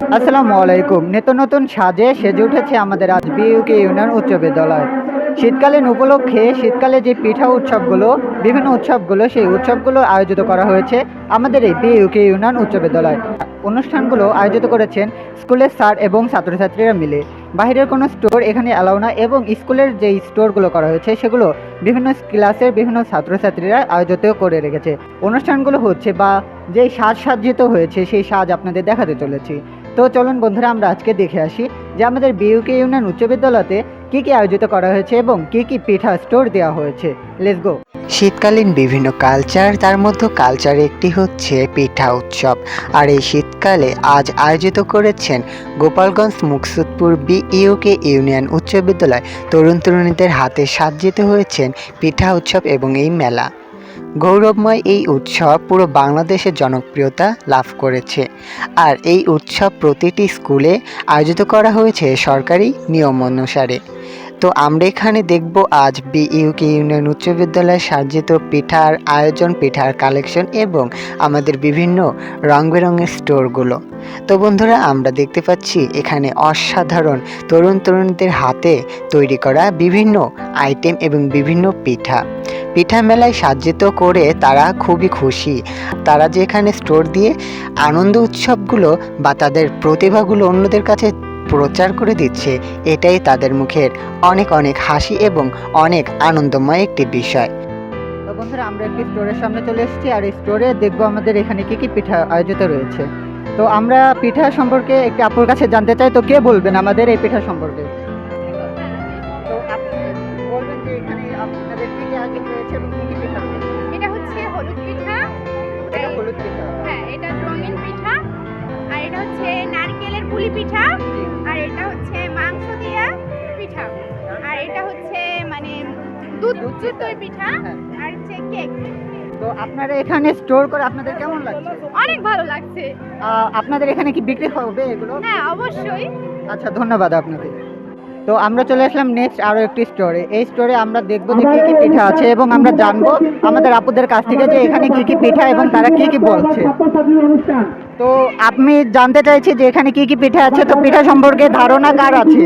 আসসালামু আলাইকুম। নিত্য নতুন সাজে সেজে উঠেছে আমাদের আজ বিইউকে ইউনিয়ন উচ্চ বিদ্যালয়। শীতকালীন উপলক্ষে শীতকালে যে পিঠা উৎসবগুলো, বিভিন্ন উৎসবগুলো, সেই উৎসবগুলো আয়োজিত করা হয়েছে আমাদের এই বিইউকে ইউনিয়ন উচ্চ বিদ্যালয়। অনুষ্ঠানগুলো আয়োজিত করেছেন স্কুলের স্যার এবং ছাত্রছাত্রীরা মিলে। বাইরের কোনো স্টোর এখানে অ্যালাউ না এবং স্কুলের যেই স্টোরগুলো করা হয়েছে, সেগুলো বিভিন্ন ক্লাসের বিভিন্ন ছাত্রছাত্রীরা আয়োজিত করে রেখেছে। অনুষ্ঠানগুলো হচ্ছে বা যেই সাজ সাজ্জিত হয়েছে, সেই সাজ আপনাদের দেখাতে চলেছি। তো চলুন বন্ধুরা, আমরা আজকে দেখে আসি যে আমাদের বিইউকে ইউনিয়ন উচ্চ বিদ্যালয়তে কী কী আয়োজিত করা হয়েছে এবং কী কী পিঠা স্টোর দেওয়া হয়েছে। লেটস গো শীতকালীন বিভিন্ন কালচার, তার মধ্যে কালচার একটি হচ্ছে পিঠা উৎসব। আর এই শীতকালে আজ আয়োজিত করেছেন গোপালগঞ্জ মুকসুদপুর বিইউকে ইউনিয়ন উচ্চ বিদ্যালয়। তরুণ তরুণীদের হাতে সাজ্জিত হয়েছেন পিঠা উৎসব এবং এই মেলা। গৌরবময় এই উৎসব পুরো বাংলাদেশে জনপ্রিয়তা লাভ করেছে। আর এই উৎসব প্রতিটি স্কুলে আয়োজিত করা হয়েছে সরকারি নিয়ম অনুসারে। তো আমরা এখানে দেখব আজ বিইউকে ইউনিয়ন উচ্চ বিদ্যালয়ে সাজ্জিত পিঠার আয়োজন, পিঠার কালেকশন এবং আমাদের বিভিন্ন রং বেরঙের স্টোরগুলো। তো বন্ধুরা, আমরা দেখতে পাচ্ছি এখানে অসাধারণ তরুণ তরুণীদের হাতে তৈরি করা বিভিন্ন আইটেম এবং বিভিন্ন পিঠা। পিঠা মেলায় সাজ্জিত করে তারা খুবই খুশি। তারা যে এখানে স্টোর দিয়ে আনন্দ উৎসবগুলো বা তাদের প্রতিভাগুলো অন্যদের কাছে প্রচার করে দিচ্ছে, এটাই তাদের মুখের অনেক অনেক হাসি এবং অনেক আনন্দময় একটি বিষয়। তো বন্ধুরা, আমরা একটি স্টোরের সামনে চলে এসেছি আর এই স্টোরে দেখব আমাদের এখানে কী কী পিঠা আয়োজিত রয়েছে। তো আমরা পিঠা সম্পর্কে একটি আপুর কাছে জানতে চাই, তো কে বলবেন আমাদের এই পিঠা সম্পর্কে? রয়েছে এটা হচ্ছে হলুদ পিঠা এটা হলুদ পিঠা। হ্যাঁ এটা রঙিন পিঠা আর এটা হচ্ছে নারকেলের পুলি পিঠা আর এটা হচ্ছে মাংস দিয়া পিঠা। আর এটা হচ্ছে মানে দুধ দুধের পিঠা। হ্যাঁ। আর হচ্ছে কেক। তো আপনারা এখানে স্টোর করে আপনাদের কেমন লাগছে? অনেক ভালো লাগছে। আপনাদের এখানে কি বিক্রি হবে এগুলো? হ্যাঁ অবশ্যই। আচ্ছা ধন্যবাদ আপনাকে তো আমরা চলে আসলাম নেক্সট আরও একটি স্টোরে এই স্টোরে আমরা দেখব যে কী কী পিঠা আছে এবং আমরা জানব আমাদের আপুদের কাছ থেকে যে এখানে কী কী পিঠা এবং তারা কী কী বলছে। তো আপনি জানতে চাইছি যে এখানে কী কী পিঠা আছে তো পিঠা সম্পর্কে ধারণা কার আছে?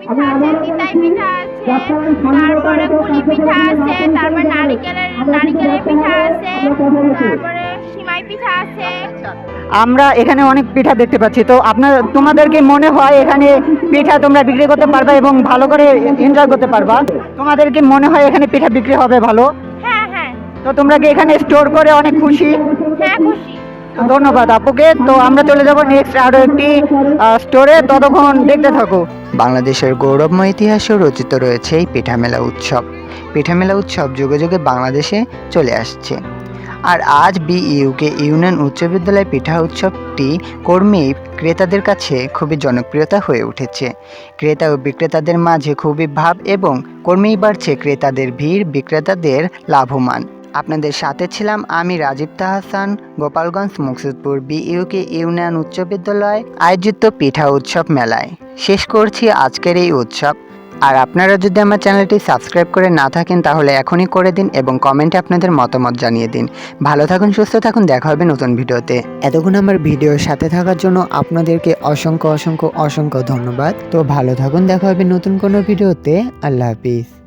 পিঠা আছে চিতাই পিঠা আছে তারপরে পুলি পিঠা আছে তারপরে নারকেলের নারকেলের পিঠা আছে তারপরে পিঠা আছে। আমরা এখানে অনেক পিঠা দেখতে পাচ্ছি। তো আপনার তোমাদেরকে মনে হয় এখানে পিঠা তোমরা বিক্রি করতে পারবা এবং ভালো করে এনজয় করতে পারবা? তোমাদেরকে মনে হয় এখানে পিঠা বিক্রি হবে ভালো? হ্যাঁ হ্যাঁ। তো তোমরা কি এখানে স্টোর করে অনেক খুশি? হ্যাঁ খুশি। ধন্যবাদ আপুকে। তো আমরা চলে যাব নেক্সট আরও একটি স্টোরে ততক্ষণ দেখতে থাকো। বাংলাদেশের গৌরবময় ইতিহাসেও রচিত রয়েছে এই পিঠামেলা উৎসব। পিঠামেলা উৎসব যুগে যুগে বাংলাদেশে চলে আসছে। আর আজ বিইউকে ইউনিয়ন উচ্চ বিদ্যালয় পিঠা উৎসবটি কর্মী ক্রেতাদের কাছে খুবই জনপ্রিয়তা হয়ে উঠেছে। ক্রেতা ও বিক্রেতাদের মাঝে খুবই ভাব এবং কর্মী বাড়ছে ক্রেতাদের ভিড়, বিক্রেতাদের লাভমান আপনাদের সাথে ছিলাম আমি রাজীব তাহাসান, গোপালগঞ্জ, মুকসুদপুর বিইউকে ইউনিয়ন উচ্চ বিদ্যালয় আয়োজিত পিঠা উৎসব মেলায়। শেষ করছি আজকের এই উৎসব। আর আপনারা যদি আমার চ্যানেলটি সাবস্ক্রাইব করে না থাকেন, তাহলে এখনই করে দিন এবং কমেন্টে আপনাদের মতামত জানিয়ে দিন। ভালো থাকুন, সুস্থ থাকুন, দেখা হবে নতুন ভিডিওতে। এতক্ষণ আমার ভিডিওর সাথে থাকার জন্য আপনাদেরকে অসংখ্য অসংখ্য অসংখ্য ধন্যবাদ। তো ভালো থাকুন, দেখা হবে নতুন কোনো ভিডিওতে। আল্লাহ হাফিজ।